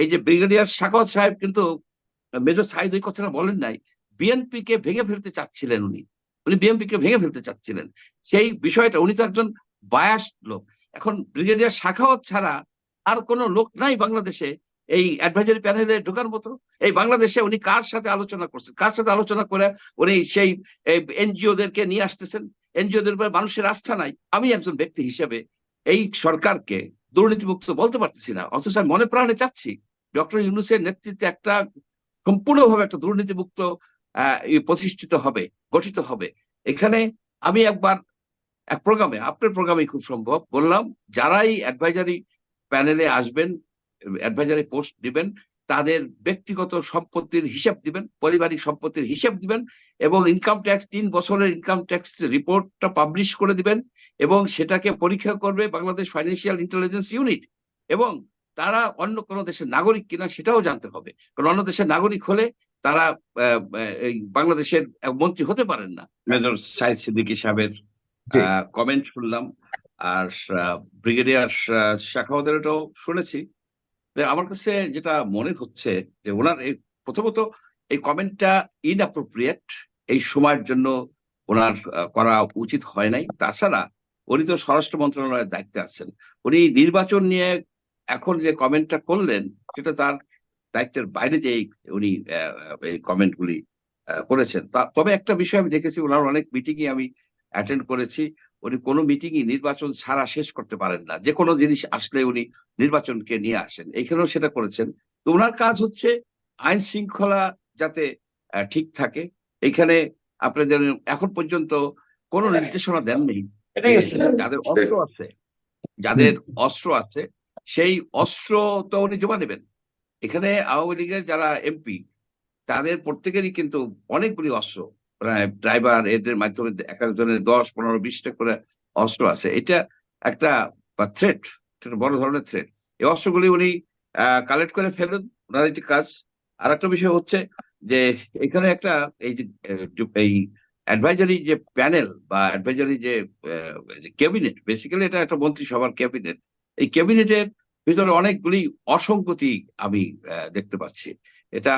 এই যে ব্রিগেডিয়ার শাখাওয়াত সাহেব কিন্তু মেজর সাইদ ওই কথাটা বলেন নাই বিএনপি কে ভেঙে ফেলতে চাচ্ছিলেন উনি। উনি বিএনপি কে ভেঙে ফেলতে চাচ্ছিলেন। সেই বিষয়টা উনি তো একজন বায়াস লোক। এখন ব্রিগেডিয়ার শাখাওয়াত ছাড়া আর কোনো লোক নাই বাংলাদেশে এই অ্যাডভাইজারি প্যানেলে ঢোকার মতো। এই বাংলাদেশে উনি কার সাথে আলোচনা করছেন? কার সাথে আলোচনা করে উনি সেই এনজিও দেরকে নিয়ে আসতেছেন? এনজিও দের উপর মানুষের আস্থা নাই। আমি একজন ব্যক্তি হিসেবে এই সরকারকে দুর্নীতিমুক্ত বলতে পারতেছি না। অথচ আমি মনে প্রাণে চাচ্ছি ডক্টর ইউনুসের নেতৃত্বে একটা সম্পূর্ণভাবে একটা দুর্নীতিমুক্ত প্রতিষ্ঠিত হবে, গঠিত হবে। এখানে আমি একবার এক প্রোগ্রামে, আপনার প্রোগ্রামে খুব সম্ভব, বললাম, যারাই অ্যাডভাইজারি প্যানেলে আসবেন অ্যাডভাইজারি পোস্ট দিবেন, তাদের ব্যক্তিগত সম্পত্তির হিসাব দিবেন, পারিবারিক সম্পত্তির হিসাব দিবেন, এবং ইনকাম ট্যাক্স তিন বছরের ইনকাম ট্যাক্স রিপোর্টটা পাবলিশ করে দিবেন, এবং সেটাকে পরীক্ষা করবে বাংলাদেশ ফাইন্যান্সিয়াল ইন্টেলিজেন্স ইউনিট এবং তারা অন্য কোনো দেশের নাগরিক কিনা সেটাও জানতে হবে। কারণ অন্য দেশের নাগরিক হলে তারা আহ, আহ, এই বাংলাদেশের মন্ত্রী হতে পারেন না। মেজর সাইদ সিদ্দিকী সাহেবের। কমেন্ট শুনলাম। আর ব্রিগেডিয়ার শাখাওয়াতেরটাও শুনেছি। আমার কাছে যেটা মনে হচ্ছে যে ওনার এই প্রথমত এই কমেন্টটা ইনঅ্যাপ্রোপ্রিয়েট এই সময়ের জন্য ওনার করা উচিত হয় নাই। তাছাড়া উনি তো স্বরাষ্ট্র মন্ত্রণালয়ের দায়িত্বে আছেন। উনি নির্বাচন নিয়ে এখন যে কমেন্টটা করলেন সেটা তার দায়িত্বের বাইরে যে উনি কমেন্টগুলি করেছেন। তা- তবে একটা বিষয় আমি দেখেছি ওনার অনেক মিটিংয়ে আমি অ্যাটেন্ড করেছি। উনি কোনো মিটিংই নির্বাচন ছাড়া শেষ করতে পারেন না। যে কোনো জিনিস আসলে উনি নির্বাচনকে নিয়ে আসেন। এখানেও সেটা করেছেন। তো ওনার কাজ হচ্ছে আইন শৃঙ্খলা যাতে ঠিক থাকে। এখানে আপনাদের এখন পর্যন্ত কোনো নির্দেশনা দেননি। যাদের অস্ত্র আছে যাদের অস্ত্র আছে সেই অস্ত্র তো উনি জমা দেবেন। এখানে আওয়ামী লীগের যারা এমপি, তাদের প্রত্যেকেরই কিন্তু অনেকগুলি অস্ত্র, প্রায় ড্রাইভার, এদের মাধ্যমে এক একজনের দশ, পনেরো বিশটা করে অস্ত্র আছে। এটা একটা থ্রেট বড় ধরনের থ্রেট এই অস্ত্রগুলি উনি কালেক্ট করে ফেলেন, ওনার একটি কাজ। আর একটা বিষয় হচ্ছে যে, এখানে একটা এই যে এই অ্যাডভাইজারি যে প্যানেল বা অ্যাডভাইজারি যে ক্যাবিনেট বেসিক্যালি এটা একটা মন্ত্রিসভার ক্যাবিনেট এই ক্যাবিনেটের ভিতরে অনেকগুলি অসঙ্গতি আমি দেখতে পাচ্ছি। এটা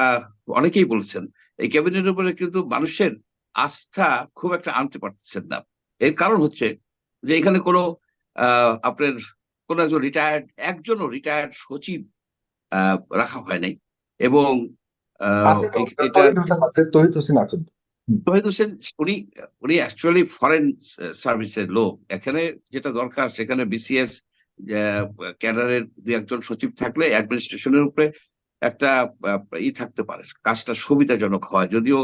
অনেকেই বলছেন এই ক্যাবিনেটের উপরে কিন্তু মানুষের আস্থা খুব একটা আনতে পারতেছেন না। এর কারণ হচ্ছে যে এখানে কোনো আহ, আপনার কোন একজন রিটায়ার্ড একজনও রিটায়ার্ড সচিব আহ, রাখা হয় নাই। এবং তহিদ হোসেন আছেন তহিদ হোসেন উনি উনি অ্যাকচুয়ালি ফরেন সার্ভিসের লোক। এখানে যেটা দরকার সেখানে বিসিএস ক্যাডারের দুই একজন সচিব থাকলে অ্যাডমিনিস্ট্রেশনের উপরে একটা ই থাকতে পারে কাজটা সুবিধাজনক হয়। যদিও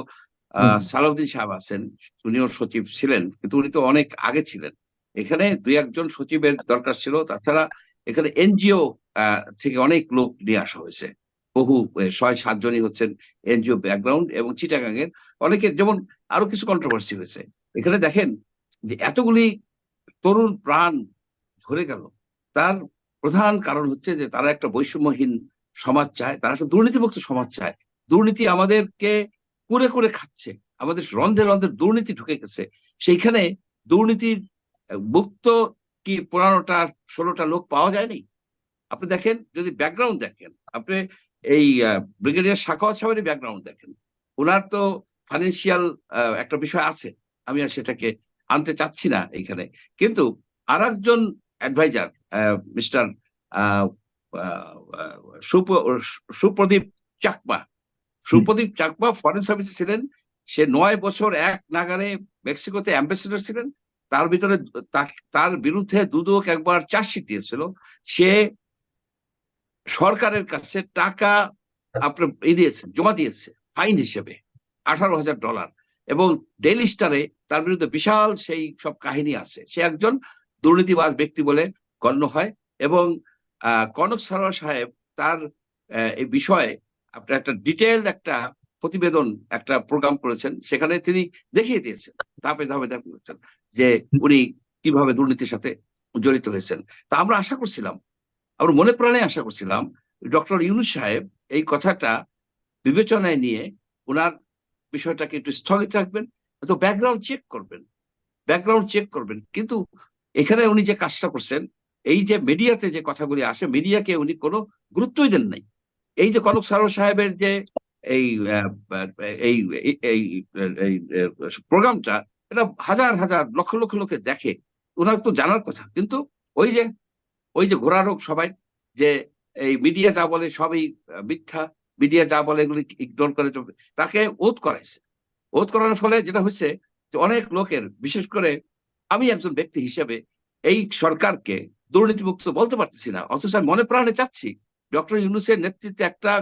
সালাউদ্দিন সাহেব আছেন উনিও সচিব ছিলেন কিন্তু উনি তো অনেক আগে ছিলেন। এখানে দুই একজন সচিবের দরকার ছিল তাছাড়া এখানে এনজিও থেকে অনেক লোক নিয়ে আসা হয়েছে। বহু ছয় সাতজনই হচ্ছেন এনজিও ব্যাকগ্রাউন্ড এবং চিটাগাং এর অনেকে যেমন আরও কিছু কন্ট্রোভার্সি হয়েছে। এখানে দেখেন যে এতগুলি তরুণ প্রাণ ঝরে গেল তার প্রধান কারণ হচ্ছে যে তারা একটা বৈষম্যহীন সমাজ চায়, তারা একটা দুর্নীতিমুক্ত সমাজ চায়। দুর্নীতি আমাদেরকে কুরে করে খাচ্ছে, আমাদের রন্ধে রন্ধে দুর্নীতি ঢুকে গেছে। সেইখানে দুর্নীতির মুক্ত কি পনেরোটা, ষোলোটা লোক পাওয়া যায়নি? আপনি দেখেন, যদি ব্যাকগ্রাউন্ড দেখেন, আপনি এই ব্রিগেডিয়ার শাখাওয়াত সাহেবের ব্যাকগ্রাউন্ড দেখেন। ওনার তো ফাইন্যান্সিয়াল একটা বিষয় আছে, আমি আর সেটাকে আনতে চাচ্ছি না এখানে কিন্তু আর একজন adviser mister Supradip Chakma Supradip Chakma foreign সার্ভিসে ছিলেন। সে নয় বছর এক নাগারে মেক্সিকোতে অ্যাম্বাসেডর ছিলেন। তার ভিতরে তার বিরুদ্ধে দুদক একবার চার্জশিট দিয়েছিল। সে সরকারের কাছে টাকা আপনার দিয়েছে জমা দিয়েছে, ফাইন হিসেবে, আঠারো হাজার ডলার। এবং ডেইলি স্টারে তার বিরুদ্ধে বিশাল সেই সব কাহিনী আছে। সে একজন দুর্নীতিবাজ ব্যক্তি বলে গণ্য হয় এবং কনক সারোয়ার সাহেব তার এই বিষয়ে আপনার একটা ডিটেলড একটা প্রতিবেদন একটা প্রোগ্রাম করেছেন। সেখানে তিনি দেখিয়ে দিয়েছেন, ধাপে ধাপে দেখিয়েছেন যে উনি কীভাবে দুর্নীতির সাথে জড়িত হয়েছেন। তা আমরা আশা করছিলাম, আমরা মনে প্রাণে আশা করছিলাম ডক্টর ইউনুস সাহেব এই কথাটা বিবেচনায় নিয়ে ওনার বিষয়টাকে একটু স্থগিত রাখবেন তো ব্যাকগ্রাউন্ড চেক করবেন ব্যাকগ্রাউন্ড চেক করবেন। কিন্তু এখানে উনি যে কাজটা করছেন, এই যে মিডিয়াতে যে কথাগুলি আসে, মিডিয়াকে উনি কোনো গুরুত্বই দেন নাই। এই যে কনক সারো সাহেবের যে এই এই এই প্রোগ্রামটা, এটা হাজার হাজার, লক্ষ লক্ষ লোকে দেখে ওনার তো জানার কথা। কিন্তু ওই যে ওই যে ঘোরা রোগ সবাই, যে এই মিডিয়া যা বলে সবই মিথ্যা, মিডিয়া যা বলে এগুলি ইগনোর করে তাকে ওত করাইছে। ওত করানোর ফলে যেটা হচ্ছে যে অনেক লোকের, বিশেষ করে আমি একজন ব্যক্তি হিসেবে এই সরকারকে দুর্নীতিমুক্ত বলতে পারতেছি না। অথচ আমি মনে প্রাণে চাচ্ছি ডক্টর ইউনুসের নেতৃত্বে একটা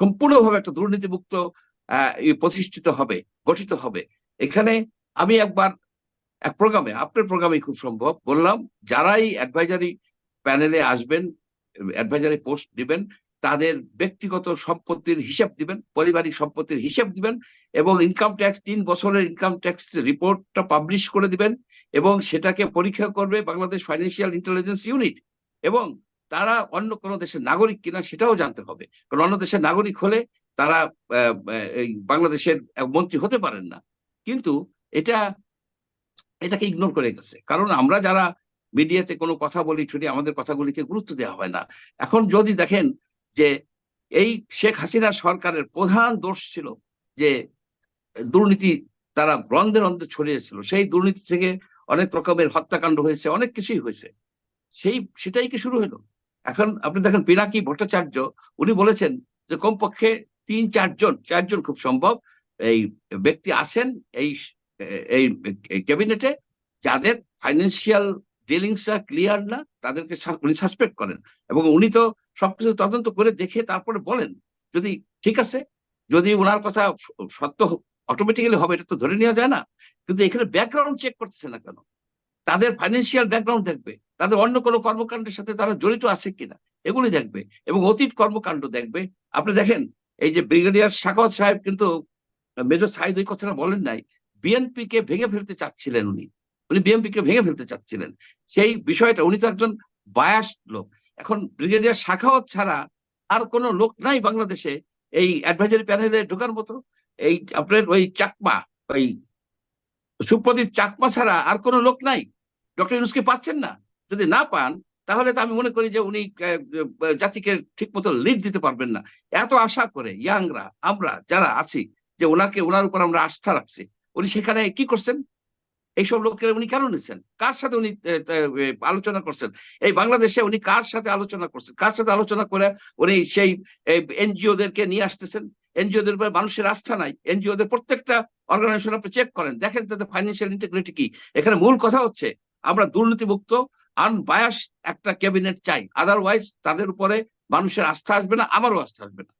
সম্পূর্ণভাবে একটা দুর্নীতিমুক্ত প্রতিষ্ঠিত হবে, গঠিত হবে। এখানে আমি একবার এক প্রোগ্রামে, আপনার প্রোগ্রামে খুব সম্ভব, বললাম, যারাই অ্যাডভাইজারি প্যানেলে আসবেন অ্যাডভাইজারি পোস্ট দিবেন তাদের ব্যক্তিগত সম্পত্তির হিসাব দিবেন, পারিবারিক সম্পত্তির হিসাব দিবেন এবং ইনকাম ট্যাক্স তিন বছরের ইনকাম ট্যাক্স রিপোর্টটা পাবলিশ করে দিবেন এবং সেটাকে পরীক্ষা করবে বাংলাদেশ ফাইন্যান্সিয়াল ইন্টেলিজেন্স ইউনিট এবং তারা অন্য কোনো দেশের নাগরিক কিনা সেটাও জানতে হবে। কারণ অন্য দেশের নাগরিক হলে তারা বাংলাদেশের মন্ত্রী হতে পারেন না। কিন্তু এটা, এটাকে ইগনোর করে গেছে। কারণ আমরা যারা মিডিয়াতে কোনো কথা বলি ছুটি আমাদের কথাগুলিকে গুরুত্ব দেওয়া হয় না। এখন যদি দেখেন যে এই শেখ হাসিনা সরকারের প্রধান দোষ ছিল যে দুর্নীতি তারা রন্ধে রন্ধে ছড়িয়েছিল সেই দুর্নীতি থেকে অনেক রকমের হত্যাকাণ্ড হয়েছে, অনেক কিছুই হয়েছে। সেই, সেটাই কি শুরু হলো? এখন আপনি দেখেন পিনাকি ভট্টাচার্য, উনি বলেছেন যে কমপক্ষে তিন, চারজন চারজন খুব সম্ভব এই ব্যক্তি আছেন এই এই ক্যাবিনেটে যাদের ফাইন্যান্সিয়াল ডিলিংসটা ক্লিয়ার না, তাদেরকে উনি সাসপেক্ট করেন। এবং উনি তো সবকিছু তদন্ত করে দেখে তারপরে বলেন, যদি ঠিক আছে, যদি ওনার কথা সত্য অটোমেটিক্যালি হবে, এটা তো ধরে নেওয়া যায় না, কিন্তু এখানে ব্যাকগ্রাউন্ড চেক করতেছে না কেন? তাদের ফাইন্যান্সিয়াল ব্যাকগ্রাউন্ড দেখবে, তাদের অন্য কোনো কর্মকাণ্ডের সাথে তারা জড়িত আছে কিনা, এগুলি দেখবে, এবং অতীত কর্মকাণ্ড দেখবে। আপনি দেখেন, এই যে ব্রিগেডিয়ার শাখাওয়াত সাহেব কিন্তু, মেজর সাহিদ ওই কথাটা বলেন নাই বিএনপি কে ভেঙে ফেলতে চাচ্ছিলেন উনি উনি বিএনপি কে ভেঙে ফেলতে চাচ্ছিলেন। সেই বিষয়টা, উনি তো একজন বায়াস লোক। এখন ব্রিগেডিয়ার শাখাওয়াত ছাড়া আর কোনো লোক নাই বাংলাদেশে। এই অ্যাডভাইজারি প্যানেলে ঢোকার মতো। এই আপনার ওই চাকমা, ওই সুপ্রদীপ চাকমা ছাড়া আর কোনো লোক নাই। ডক্টর ইউনুসকে পাচ্ছেন না। যদি না পান, তাহলে তো আমি মনে করি যে উনি জাতিকে ঠিক মতো লিড দিতে পারবেন না। এত আশা করে ইয়াংরা, আমরা যারা আছি, যে ওনাকে, ওনার উপর আমরা আস্থা রাখছি, উনি সেখানে কি করছেন? এইসব লোকের উনি কেন নিচ্ছেন কার সাথে উনি আলোচনা করছেন? এই বাংলাদেশে উনি কার সাথে আলোচনা করছেন? কার সাথে আলোচনা করে উনি সেই এনজিও দেরকে নিয়ে আসতেছেন? এনজিও দের উপর মানুষের আস্থা নাই। এনজিও দের প্রত্যেকটা অর্গানাইজেশন আপনি চেক করেন। দেখেন তাদের ফাইন্যান্সিয়াল ইন্টিগ্রিটি কি। এখানে মূল কথা হচ্ছে, আমরা দুর্নীতিমুক্ত আনবায়াস একটা ক্যাবিনেট চাই। আদারওয়াইজ তাদের উপরে মানুষের আস্থা আসবে না, আমারও আস্থা আসবে না।